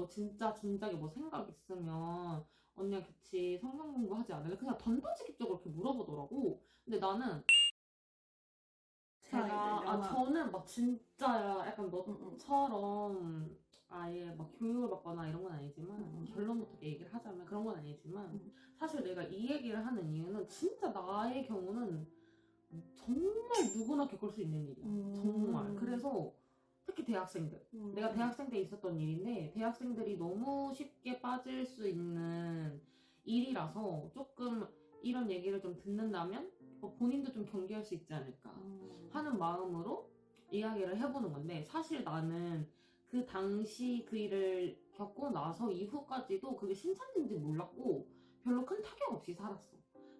뭐 진짜 진작에 뭐 생각 있으면 언니랑 같이 성경 공부하지 않을래? 그냥 단도직입적으로 이렇게 물어보더라고. 근데 나는 제가 아. 저는 막 진짜 약간. 너처럼 아예 막 교육을 받거나 이런 건 아니지만 응, 응. 결론부터 얘기를 하자면 그런 건 아니지만 응. 사실 내가 이 얘기를 하는 이유는 진짜 나의 경우는 정말 누구나 겪을 수 있는 일이야. 음. 정말. 그래서 특히 대학생들. 음. 내가 대학생 때 있었던 일인데 대학생들이 너무 쉽게 빠질 수 있는 일이라서 조금 이런 얘기를 좀 듣는다면 뭐 본인도 좀 경계할 수 있지 않을까 음. 하는 마음으로 이야기를 해보는 건데 사실 나는 그 당시 그 일을 겪고 나서 이후까지도 그게 신천지인지 몰랐고 별로 큰 타격 없이 살았어.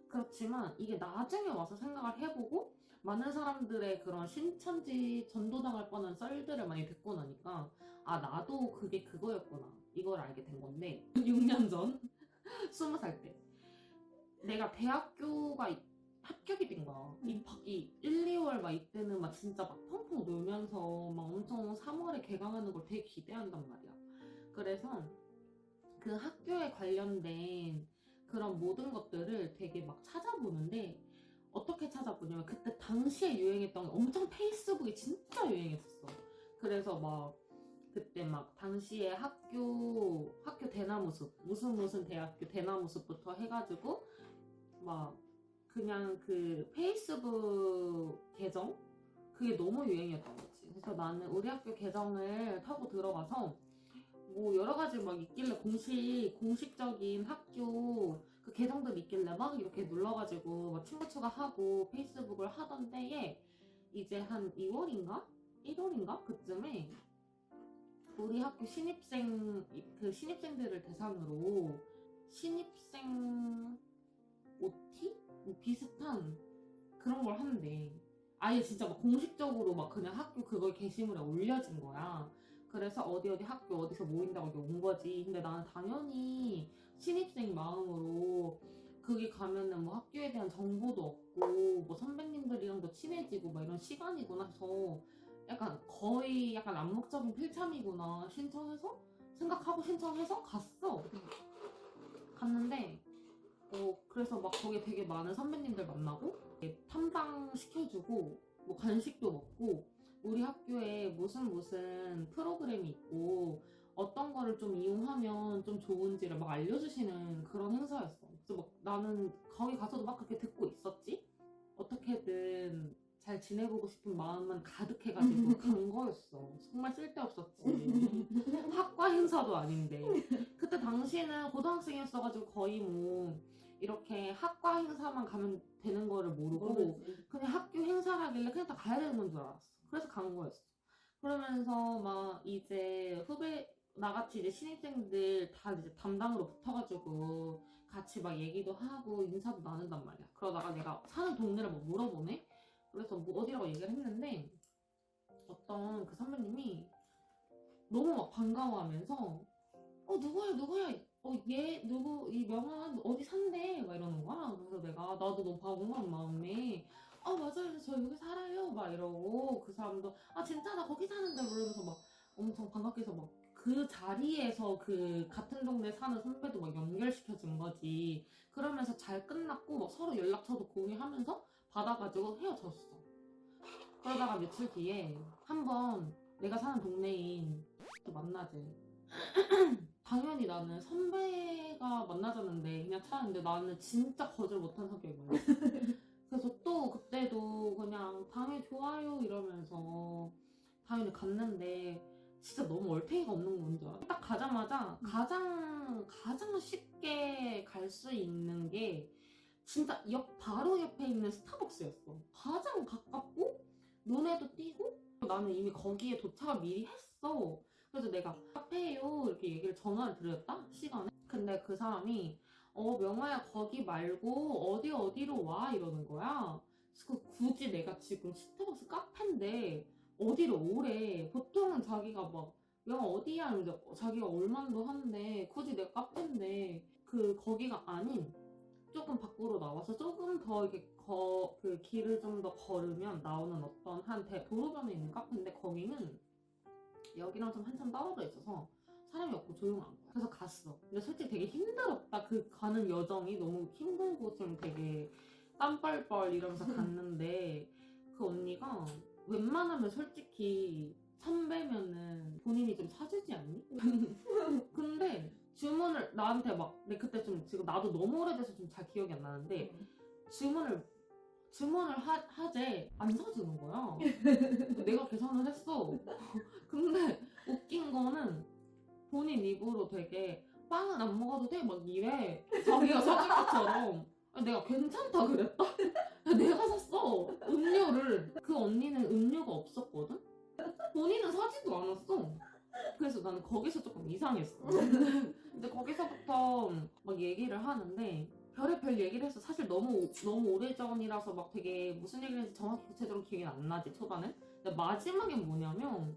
그렇지만 이게 나중에 와서 생각을 해보고 많은 사람들의 그런 신천지 전도당할 뻔한 썰들을 많이 듣고 나니까 아 나도 그게 그거였구나. 이걸 알게 된 건데 6년 전? 20살 때. 내가 대학교가 이- 합격이 된 거야. 입학 이 1, 2월 막 이때는 막 진짜 막 펑펑 놀면서 막 엄청 3월에 개강하는 걸 되게 기대한단 말이야. 그래서 그 학교에 관련된 그런 모든 것들을 되게 막 찾아보는데 어떻게 찾아보냐면 그때 당시에 유행했던 게 엄청 페이스북이 진짜 유행했었어. 그래서 막 그때 막 당시에 학교 학교 대나무숲 무슨 무슨 대학교 대나무숲부터 해가지고 막 그냥 그 페이스북 계정 그게 너무 유행이었던 거지. 그래서 나는 우리 학교 계정을 타고 들어가서 뭐 여러 가지 막 있길래 공식 공식적인 학교 그 계정들 있길래 막 이렇게 눌러가지고 막 친구 추가하고 페이스북을 하던 때에 이제 한 2월인가 1월인가 그쯤에 우리 학교 신입생 그 신입생들을 대상으로 신입생 OT 뭐 비슷한 그런 걸 하는데 아예 진짜 막 공식적으로 막 그냥 학교 그걸 게시물에 올려진 거야. 그래서 어디 어디 학교 어디서 모인다고 온 거지. 근데 나는 당연히 신입생 마음으로 거기 가면은 뭐 학교에 대한 정보도 얻고 뭐 선배님들이랑도 친해지고 막 이런 시간이구나 해서 약간 거의 약간 암묵적인 필참이구나 신청해서 생각하고 신청해서 갔어. 갔는데 어 그래서 막 거기 되게 많은 선배님들 만나고 탐방 시켜주고 뭐 간식도 먹고 우리 학교에 무슨 무슨 프로그램이 있고 어떤 거를 좀 이용하면 좀 좋은지를 막 알려주시는 그런 행사였어. 그래서 막 나는 거기 가서도 막 그렇게 듣고 있었지. 어떻게든 잘 지내보고 싶은 마음만 가득해가지고 간 거였어. 정말 쓸데없었지. 학과 행사도 아닌데. 그때 당시에는 고등학생이었어가지고 거의 뭐 이렇게 학과 행사만 가면 되는 거를 모르고. 그냥 학교 행사를 하길래 그냥 다 가야 되는 건 줄 알았어. 그래서 간 거였어. 그러면서 막 이제 후배 나같이 이제 신입생들 다 이제 담당으로 붙어가지고 같이 막 얘기도 하고 인사도 나눈단 말이야. 그러다가 내가 사는 동네를 막 물어보네. 그래서 뭐 어디라고 얘기를 했는데 어떤 그 선배님이 너무 막 반가워하면서 어 누구야 누구야 어얘 누구 이 명함 어디 산대 막 이러는 거야. 그래서 내가 나도 너무 반가운 마음에 아 맞아요 저 여기 살아요 막 이러고 그 사람도 아 진짜 나 거기 사는데 그러면서 막 엄청 반갑게 해서 막 그 자리에서 그 같은 동네 사는 선배도 막 연결시켜 준 거지. 그러면서 잘 끝났고 막 서로 연락처도 공유하면서 받아가지고 헤어졌어. 그러다가 며칠 뒤에 한번 내가 사는 동네인 또 만나지 당연히 나는 선배가 만나자는데 그냥 찾았는데 나는 진짜 거절 못한 성격이야. 그래서 또 그때도 그냥 당연히 좋아요 이러면서 당연히 갔는데 진짜 너무 얼탱이가 없는 건줄 알아. 딱 가자마자 가장 가장 쉽게 갈 수 있는 게 진짜 옆 바로 옆에 있는 스타벅스였어. 가장 가깝고 눈에도 띄고 나는 이미 거기에 도착을 미리 했어. 그래서 내가 카페요 이렇게 얘기를 전화를 드렸다 시간에. 근데 그 사람이 어 명화야 거기 말고 어디 어디로 와 이러는 거야. 그래서 그 굳이 내가 지금 스타벅스 카페인데 어디로 오래. 보통은 자기가 막 영화 어디야 이러는데 자기가 얼만도 하는데 굳이 내가 카페인데 그 거기가 아닌 조금 밖으로 나와서 조금 더 이렇게 거, 그 길을 좀 더 걸으면 나오는 어떤 한 대, 도로변에 있는 카페인데 거기는 여기랑 좀 한참 떨어져 있어서 사람이 없고 조용한 거야. 그래서 갔어. 근데 솔직히 되게 힘들었다. 그 가는 여정이 너무 힘들고 좀 되게 땀뻘뻘 이러면서 갔는데 그 언니가 웬만하면 솔직히 선배면은 본인이 좀 사주지 않니? 근데 주문을 나한테 막, 근데 그때 좀 지금 나도 너무 오래돼서 좀 잘 기억이 안 나는데 주문을 주문을 하, 하재 안 사주는 거야. 내가 계산을 했어. 근데 웃긴 거는 본인 입으로 되게 빵은 안 먹어도 돼? 막 이래. 자기가 사줄 것처럼. 내가 괜찮다 그랬다? 내가 샀어. 음료를. 그 언니는 없었거든? 본인은 사지도 않았어. 그래서 나는 거기서 조금 이상했어. 근데 거기서부터 막 얘기를 하는데 별의별 얘기를 해서 사실 너무 너무 오래전이라서 막 되게 무슨 얘기를 했는지 정확히 구체적으로 기억이 안 나지 초반엔. 근데 마지막엔 뭐냐면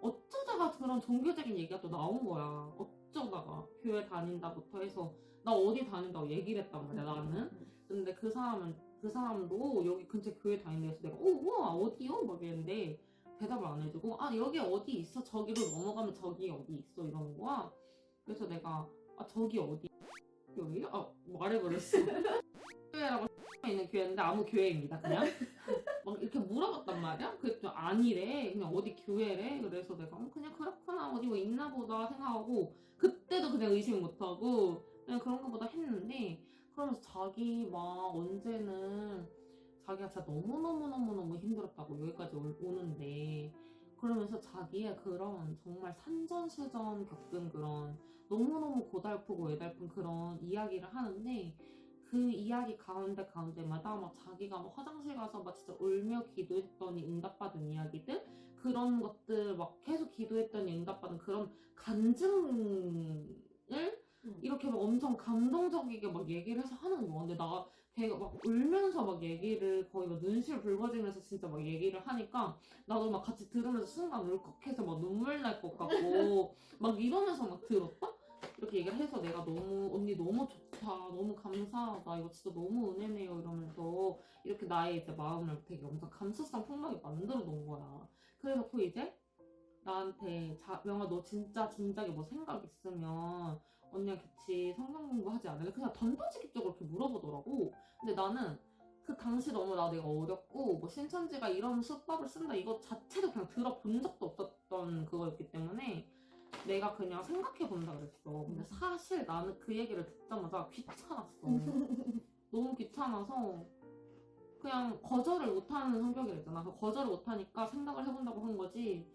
어쩌다가 그런 종교적인 얘기가 또 나온 거야. 어쩌다가 교회 다닌다부터 해서 나 어디 다닌다고 얘기를 했단 말이야 나는. 근데 그 사람은 그 사람도 여기 근처 교회 해서 내가 어 우와 어디요? 막 이랬는데 대답을 안 해주고 아 여기 어디 있어 저기로 넘어가면 저기 어디 있어 이러는 거야. 그래서 내가 아 저기 어디 교회요? 아 말해버렸어. 교회라고 있는 교회인데 아무 교회입니다 그냥. 막 이렇게 물어봤단 말이야. 그랬더니 아니래. 그냥 어디 교회래. 그래서 내가 어, 그냥 그렇구나 어디 뭐 있나 보다 생각하고 그때도 그냥 의심 못하고 그냥 그런가 보다 했는데 그러면서 자기 막 언제는 자기가 진짜 너무너무너무너무 힘들었다고 여기까지 올- 오는데 그러면서 자기의 그런 정말 산전수전 겪은 그런 너무너무 고달프고 애달픈 그런 이야기를 하는데 그 이야기 가운데 가운데마다 막 자기가 막 화장실 가서 막 진짜 울며 기도했더니 응답받은 이야기들 그런 것들 막 계속 기도했더니 응답받은 그런 간증을 음. 이렇게 막 엄청 감동적이게 막 얘기를 해서 하는 거야. 근데 나 되게 막 울면서 막 얘기를 거의 막 눈시를 붉어지면서 진짜 막 얘기를 하니까 나도 막 같이 들으면서 순간 울컥해서 막 눈물 날 것 같고 막 이러면서 막 들었다? 이렇게 얘기를 해서 내가 너무 언니 너무 좋다 너무 감사하다 이거 진짜 너무 은혜네요 이러면서 이렇게 나의 이제 마음을 되게 엄청 감수성 풍부하게 만들어 놓은 거야 그래놓고 이제 나한테 자, 명아 너 진짜 진작에 뭐 생각 있으면 언니랑 같이 성경 공부하지 않을래? 그냥 던져지기적으로 이렇게 물어보더라고 근데 나는 그 당시 너무 나 내가 어렸고 뭐 신천지가 이런 수법을 쓴다 이거 자체도 그냥 들어본 적도 없었던 그거였기 때문에 내가 그냥 생각해 본다 그랬어. 근데 사실 나는 그 얘기를 듣자마자 귀찮았어. 너무 귀찮아서 그냥 거절을 못하는 성격이랬잖아. 그 거절을 못하니까 생각을 해본다고 한 거지.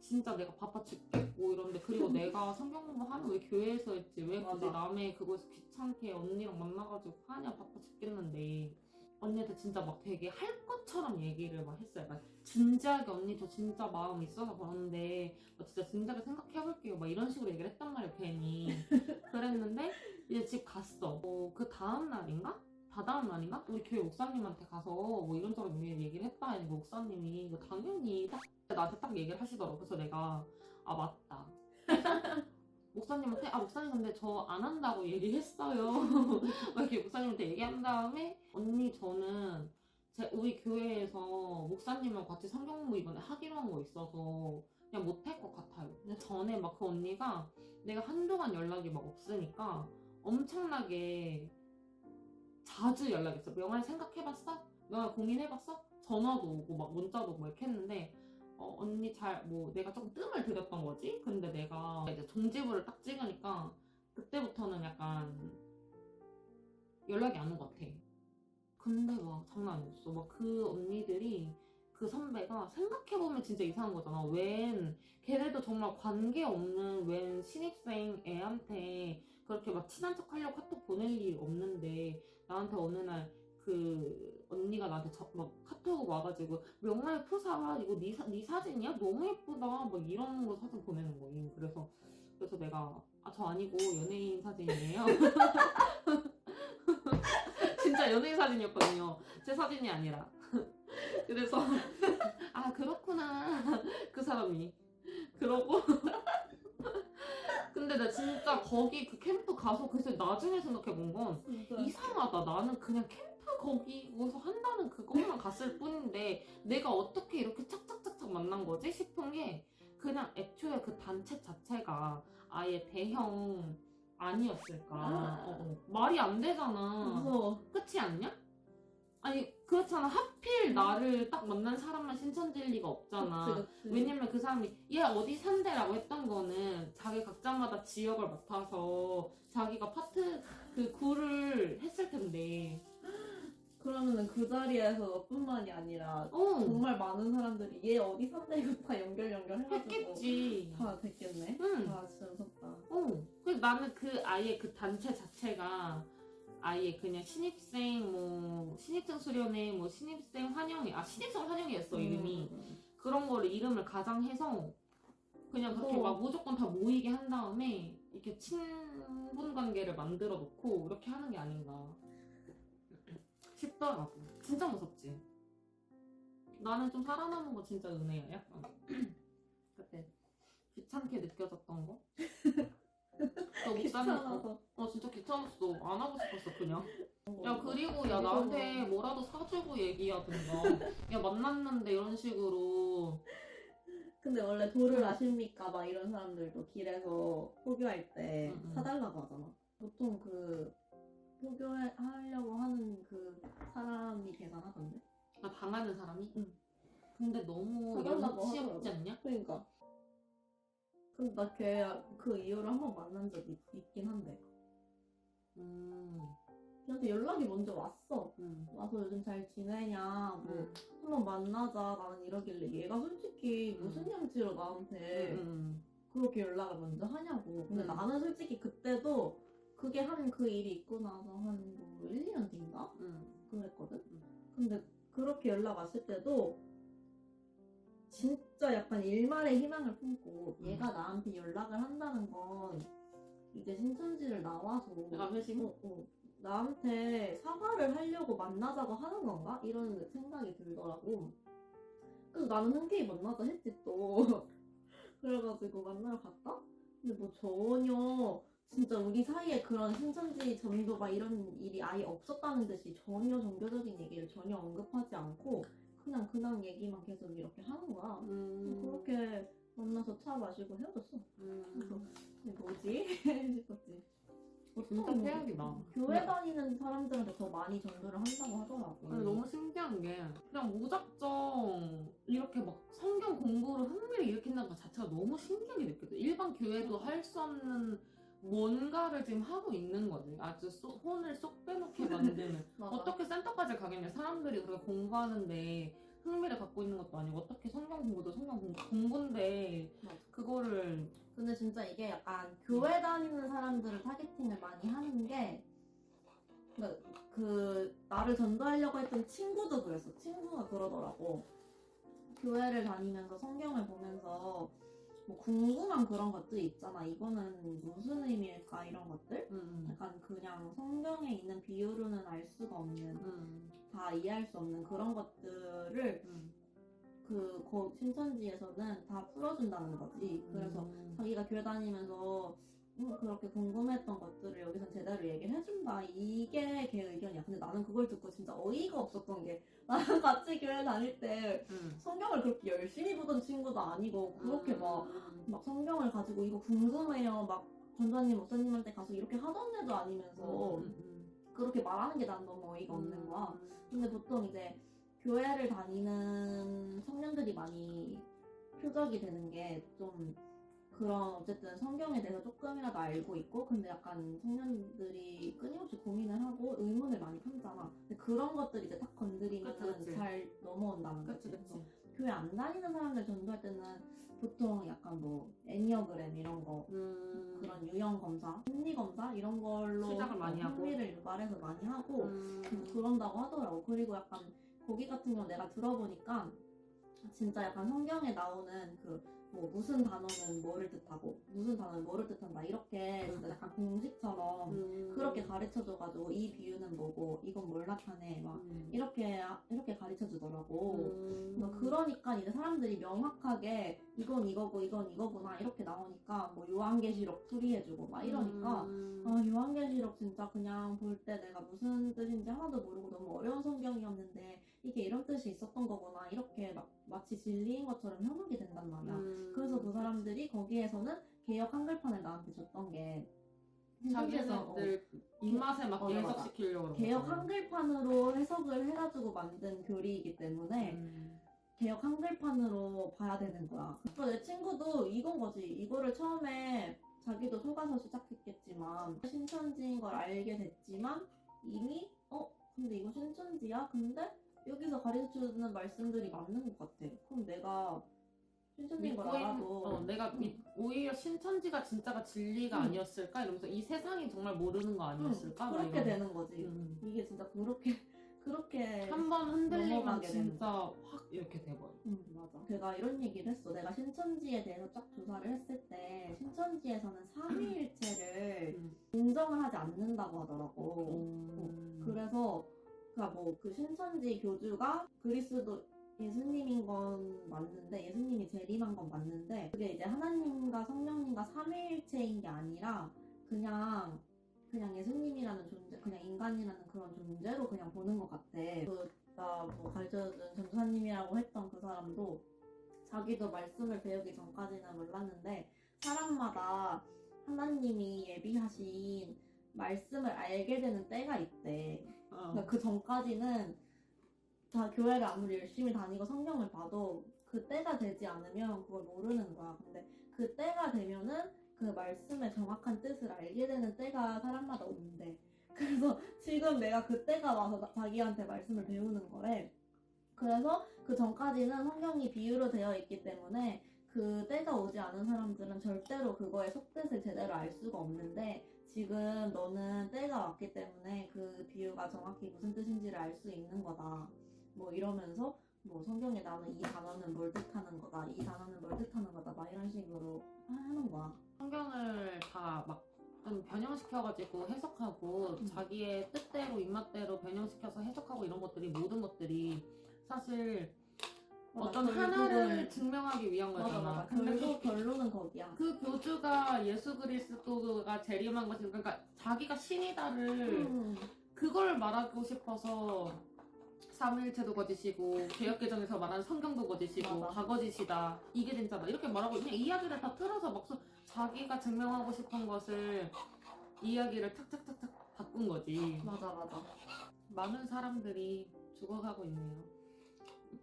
진짜 내가 바빠 죽겠고 이런데 그리고 내가 성경 공부하면 왜 교회에서 했지 왜 굳이 맞아. 남의 그거에서 귀찮게 언니랑 만나가지고 하냐 바빠 죽겠는데 언니한테 진짜 막 되게 할 것처럼 얘기를 막 했어요. 막 진지하게 언니 저 진짜 마음 있어서 그러는데 나 진짜 진작에 생각해볼게요. 막 이런 식으로 얘기를 했단 말이야, 괜히. 그랬는데, 이제 집 갔어. 어, 그 다음 날인가? 다다음 날인가? 우리 교회 목사님한테 가서 뭐 이런저런 얘기를 했다 했는데 목사님이 이거 당연히 딱 나한테 딱 얘기를 하시더라고. 그래서 내가, 아, 맞다. 목사님한테, 아, 목사님 근데 저 안 한다고 얘기했어요. 막 이렇게 목사님한테 얘기한 다음에, 언니 저는 제 우리 교회에서 목사님이랑 같이 성경 공부 이번에 하기로 한 거 있어서 그냥 못 할 것 같아요. 근데 전에 막 그 언니가 내가 한동안 연락이 막 없으니까 엄청나게 자주 연락했어. 명환 생각해봤어? 명환 고민해봤어? 전화도 오고 막 문자도 오고 막 이렇게 했는데 어, 언니 잘 뭐 내가 조금 뜸을 들였던 거지. 근데 내가 이제 종지부를 딱 찍으니까 그때부터는 약간 연락이 안 온 것 같아. 근데 막 장난 아니었어. 막 그 언니들이 그 선배가 생각해보면 진짜 이상한 거잖아. 웬 걔네도 정말 관계 없는 웬 신입생 애한테 그렇게 막 친한 척 하려고 카톡 보낼 일이 없는데 나한테 어느 날 그 언니가 나한테 저- 막 카톡 와가지고 명나의 푸사 이거 네, 사, 네 사진이야? 너무 예쁘다 막 이런 거 사진 보내는 거임. 그래서 그래서 내가 아 저 아니고 연예인 사진이에요. 진짜 연예인 사진이었거든요. 제 사진이 아니라. 그래서 아 그렇구나 그 사람이 그러고 근데 나 진짜 거기 그 캠프 가서 그래서 나중에 생각해 본 건 이상하다 나는 그냥 캠프 거기서 한다는 그것만 갔을 뿐인데 내가 어떻게 이렇게 착착착착 만난 거지 싶은 게 그냥 애초에 그 단체 자체가 아예 대형 아니었을까. 아. 어, 어. 말이 안 되잖아. 무서워. 끝이 아니야? 아니 그렇잖아. 하필 나를 딱 만난 사람만 신천지일 리가 없잖아. 그치, 그치. 왜냐면 그 사람이 얘 어디 산대라고 했던 거는 자기 각자마다 지역을 맡아서 자기가 파트 그 구를 했을 텐데. 그러면은 그 자리에서 뿐만이 아니라 어. 정말 많은 사람들이 얘 어디 산다 이거 다 연결 연결 해가지고 했겠지. 다 됐겠네. 응. 아 진짜 무섭다. 어. 그래서 나는 그 아예 그 단체 자체가 아예 그냥 신입생 뭐 신입생 수련회 뭐 신입생 환영회 아 신입생 환영회였어 이름이 음. 그런 거를 이름을 가장해서 그냥 그렇게 어. 막 무조건 다 모이게 한 다음에 이렇게 친분 관계를 만들어 놓고 이렇게 하는 게 아닌가 싶더라고. 진짜 무섭지. 나는 좀 살아남은 거 진짜 은혜야. 약간 그때 귀찮게 느껴졌던 거. 너 목사님 귀찮아서. 어 진짜 귀찮았어. 안 하고 싶었어 그냥. 어, 야 그리고 야 나한테 뭐라도 사주고 얘기하든가. 야 만났는데 이런 식으로. 근데 원래 도를 아십니까? 막 이런 사람들도 길에서 포교할 때 응, 응. 사달라고 하잖아. 보통 그 포교하려고 하는 그 사람이 계산하던데. 아 당하는 사람이? 응. 근데 너무 사달라고 염치 하더라고. 없지 않냐? 근데 나 걔 그 이후로 한 번 만난 적 있, 있긴 한데. 음. 걔한테 연락이 먼저 왔어. 음. 와서 요즘 잘 지내냐, 뭐, 음. 한번 만나자, 나는 이러길래 얘가 솔직히 무슨 음. 양치로 나한테 음. 그렇게 연락을 먼저 하냐고. 근데 음. 나는 솔직히 그때도 그게 한 그 일이 있고 나서 한뭐 1, 2년 뒤인가? 음. 그랬거든? 음. 근데 그렇게 연락 왔을 때도 진짜 약간 일말의 희망을 품고 음. 얘가 나한테 연락을 한다는 건 이제 신천지를 나와서 내가 회식? 어, 어, 나한테 사과를 하려고 만나자고 하는 건가? 이런 생각이 들더라고. 그래서 나는 흔쾌히 만나자 했지 또. 그래가지고 만나러 갔다? 근데 뭐 전혀 진짜 우리 사이에 그런 신천지 전도가 이런 일이 아예 없었다는 듯이 전혀 종교적인 얘기를 전혀 언급하지 않고 그냥 근황 얘기만 계속 이렇게 하는 거야. 음. 그렇게 만나서 차 마시고 헤어졌어. 음. 뭐지? 싶었지. 진짜 보통 최악이다. 교회 다니는 사람들한테 더 많이 전도를 한다고 하더라고. 아니, 너무 신기한 게 그냥 무작정 이렇게 막 성경 공부를 흥미를 일으킨다는 것 자체가 너무 신기하게 느껴져. 일반 교회도 할 수 없는 뭔가를 지금 하고 있는 거지. 아주 쏙- 혼을 쏙 빼놓게 만드는. 맞아. 어떻게 센터까지 가겠냐. 사람들이 그렇게 공부하는데 흥미를 갖고 있는 것도 아니고 어떻게 성경 공부도 성경 공부, 공부인데 맞아. 그거를 근데 진짜 이게 약간 교회 다니는 사람들을 타겟팅을 많이 하는 게, 그, 그, 나를 전도하려고 했던 친구도 그랬어. 친구가 그러더라고. 교회를 다니면서 성경을 보면서, 뭐 궁금한 그런 것들 있잖아. 이거는 무슨 의미일까? 이런 것들? 음, 약간 그냥 성경에 있는 비유로는 알 수가 없는, 음, 다 이해할 수 없는 그런 것들을 음, 그, 거, 신천지에서는 다 풀어준다는 거지. 그래서 음. 자기가 교회 다니면서 음, 그렇게 궁금했던 것들을 여기서 제대로 얘기를 해준다. 이게 걔 의견이야. 근데 나는 그걸 듣고 진짜 어이가 없었던 게 나랑 같이 교회 다닐 때 음. 성경을 그렇게 열심히 보던 친구도 아니고 그렇게 막, 음. 막 성경을 가지고 이거 궁금해요. 막 전도사님, 목사님한테 가서 이렇게 하던 애도 아니면서 음, 음, 그렇게 말하는 게 난 너무 어이가 음. 없는 거야. 근데 보통 이제 교회를 다니는 청년들이 많이 표적이 되는 게좀 그런 어쨌든 성경에 대해서 조금이라도 알고 있고 근데 약간 청년들이 끊임없이 고민을 하고 의문을 많이 품잖아. 근데 그런 것들이 이제 딱 건드리면 그치. 잘 넘어온다는 거지. 교회 안 다니는 사람들 전도할 때는 보통 약간 뭐 애니어그램 이런 거 음. 그런 유형 검사, 심리 검사 이런 걸로 시작을 많이 하고. 흥미를 유발해서 많이 하고 음. 그런다고 하더라고. 그리고 약간 거기 같은 경우 내가 들어보니까 진짜 약간 성경에 나오는 그 뭐 무슨 단어는 뭐를 뜻하고 무슨 단어는 뭐를 뜻한다 이렇게 진짜 약간 공식처럼 음. 그렇게 가르쳐줘가지고 이 비유는 뭐고 이건 뭘 나타내 막 음. 이렇게 이렇게 가르쳐주더라고. 음. 그러니까 이제 사람들이 명확하게 이건 이거고 이건 이거구나 이렇게 나오니까 뭐 요한계시록 풀이해주고 막 이러니까 음. 아 요한계시록 진짜 그냥 볼 때 내가 무슨 뜻인지 하나도 모르고 너무 어려운 성경이었는데 이게 이런 뜻이 있었던 거구나 이렇게 막 마치 진리인 것처럼 현혹이 된단 말이야. 음. 그래서 그 사람들이 거기에서는 개혁 한글판을 나한테 줬던 게 신천지에서 어, 자기네들 입맛에 맞게 맞아. 해석시키려고 그런 개혁. 한글판으로 해석을 해가지고 만든 교리이기 때문에 음. 개혁 한글판으로 봐야 되는 거야. 그래서 내 친구도 이건 거지. 이거를 처음에 자기도 속아서 시작했겠지만 신천지인 걸 알게 됐지만 이미 어 근데 이거 신천지야? 근데 여기서 가르쳐주는 말씀들이 맞는 것 같아. 그럼 내가 신천지인 걸 믿고 있는- 알아도 어, 내가 음. 믿- 오히려 신천지가 진짜가 진리가 음. 아니었을까 이러면서 이 세상이 정말 모르는 거 아니었을까 음, 막 그렇게 이런- 되는 거지. 음. 이게 진짜 그렇게 그렇게 한 번 흔들리면 넘어가게 되는 진짜 확 이렇게 돼버려. 음, 맞아. 걔가 이런 얘기를 했어. 내가 신천지에 대해서 쫙 조사를 했을 때 신천지에서는 삼위일체를 음. 인정을 하지 않는다고 하더라고. 음. 그래서 그니까 뭐 그 신천지 교주가 그리스도 예수님인 건 맞는데 예수님이 재림한 건 맞는데 그게 이제 하나님과 성령님과 삼위일체인 게 아니라 그냥 그냥 예수님이라는 존재, 그냥 인간이라는 그런 존재로 그냥 보는 것 같아. 그나뭐 가르쳐준 전도사님이라고 했던 그 사람도 자기도 말씀을 배우기 전까지는 몰랐는데 사람마다 하나님이 예비하신 말씀을 알게 되는 때가 있대. 어. 그러니까 그 전까지는 다 교회를 아무리 열심히 다니고 성경을 봐도 그 때가 되지 않으면 그걸 모르는 거야. 근데 그 때가 되면은 그 말씀의 정확한 뜻을 알게 되는 때가 사람마다 온대. 그래서 지금 내가 그 때가 와서 나- 자기한테 말씀을 배우는 거래. 그래서 그 전까지는 성경이 비유로 되어 있기 때문에 그 때가 오지 않은 사람들은 절대로 그거의 속뜻을 제대로 알 수가 없는데 지금 너는 때가 왔기 때문에 그 비유가 정확히 무슨 뜻인지를 알 수 있는 거다. 뭐 이러면서 뭐 성경에 나오는 이 단어는 뭘 뜻하는 거다. 이 단어는 뭘 뜻하는 거다. 막 이런 식으로 하는 거야. 성경을 다막 좀 변형시켜가지고 해석하고 음. 자기의 뜻대로 입맛대로 변형시켜서 해석하고 이런 것들이 모든 것들이 사실 어떤 결국은- 하나를 증명하기 위한 맞아 거잖아. 맞아. 근데 결국 결론은 거기야. 그 교주가 예수 그리스도가 재림한 것이 그러니까 자기가 신이다를 음, 그걸 말하고 싶어서 삼일체도 거짓이고 개혁개정에서 말하는 성경도 거짓이고 맞아. 다 거짓이다 이게 진짜다 이렇게 말하고 그냥 이야기를 다 틀어서 막 써- 자기가 증명하고 싶은 것을 이야기를 탁탁탁탁 바꾼 거지 맞아 맞아. 많은 사람들이 죽어가고 있네요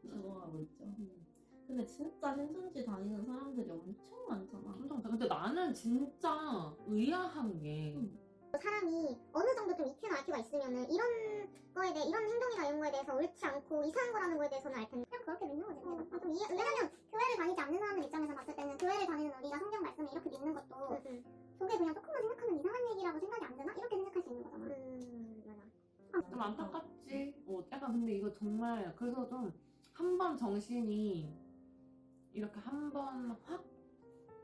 적응하고 있죠. 근데 진짜 신천지 다니는 사람들이 엄청 많잖아. 엄청 많다. 근데 나는 진짜 의아한 게 음. 사람이 어느 정도 좀 EQ나 IQ가 있으면은 이런 거에 대해 이런 행동이나 이런 거에 대해서 옳지 않고 이상한 거라는 거에 대해서는 알 텐데 그냥 그렇게 믿는 거지 어, 아, 좀 이해, 왜냐면 교회를 다니지 않는 사람들 입장에서 봤을 때는 교회를 다니는 우리가 성경 말씀을 이렇게 믿는 것도 저게 그냥 조금만 생각하면 이상한 얘기라고 생각이 안 되나? 이렇게 생각할 수 있는 거잖아 음 맞아 좀 안타깝지. 어, 약간 근데 이거 정말 그래서 좀 한 번 정신이 이렇게 한 번확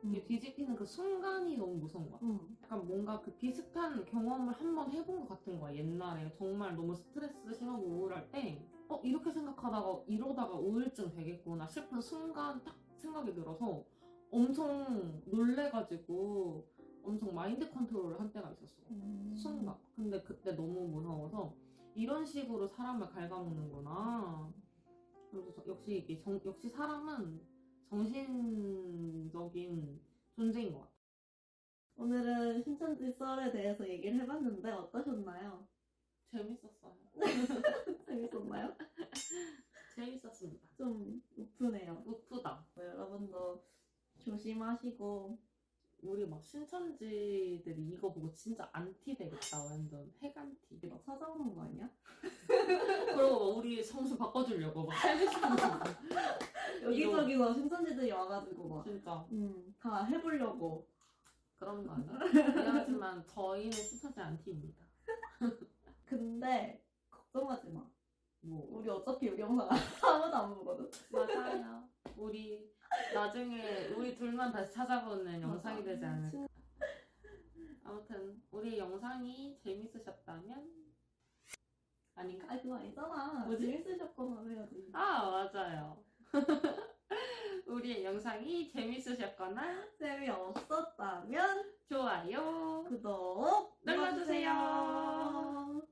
음. 뒤집히는 그 순간이 너무 무서운 거야. 응. 약간 뭔가 그 비슷한 경험을 한 번 해본 것 같은 거야. 옛날에 정말 너무 스트레스 심하고 우울할 때, 어 이렇게 생각하다가 이러다가 우울증 되겠구나 싶은 순간 딱 생각이 들어서 엄청 놀래가지고 엄청 마인드 컨트롤을 한 때가 있었어. 음. 순간. 근데 그때 너무 무서워서 이런 식으로 사람을 갉아먹는구나. 그래서 저- 역시 이게 정- 역시 사람은 정신적인 존재인 것 같아. 오늘은 신천지 썰에 대해서 얘기를 해봤는데 어떠셨나요? 재밌었어요. 재밌었나요? 재밌었습니다. 좀 우프네요. 우프다. 뭐 여러분도 조심하시고 우리 막 신천지들이 이거 보고 진짜 안티 되겠다. 완전 핵안티. 막 찾아오는 거 아니야? 그러고 막 우리 정신 바꿔주려고 막 해주시는 거. 여기저기서 신천지들이 와가지고 막 진짜 음, 다 해보려고 그런 거 아니야? 미안하지만 저희는 신천지 안티입니다. 근데 걱정하지 마 뭐 우리 어차피 우리 영상 아무도 안 보거든 맞아요. 우리 나중에 우리 둘만 다시 찾아보는 영상이 되지 않을까. 아무튼 우리 영상이 재밌으셨다면 아닌가? 아 그거 아니잖아. 뭐지? 재밌으셨거나 해야지. 아 맞아요. 우리의 영상이 재밌으셨거나 재미없었다면 좋아요 구독 눌러주세요. 눌러주세요.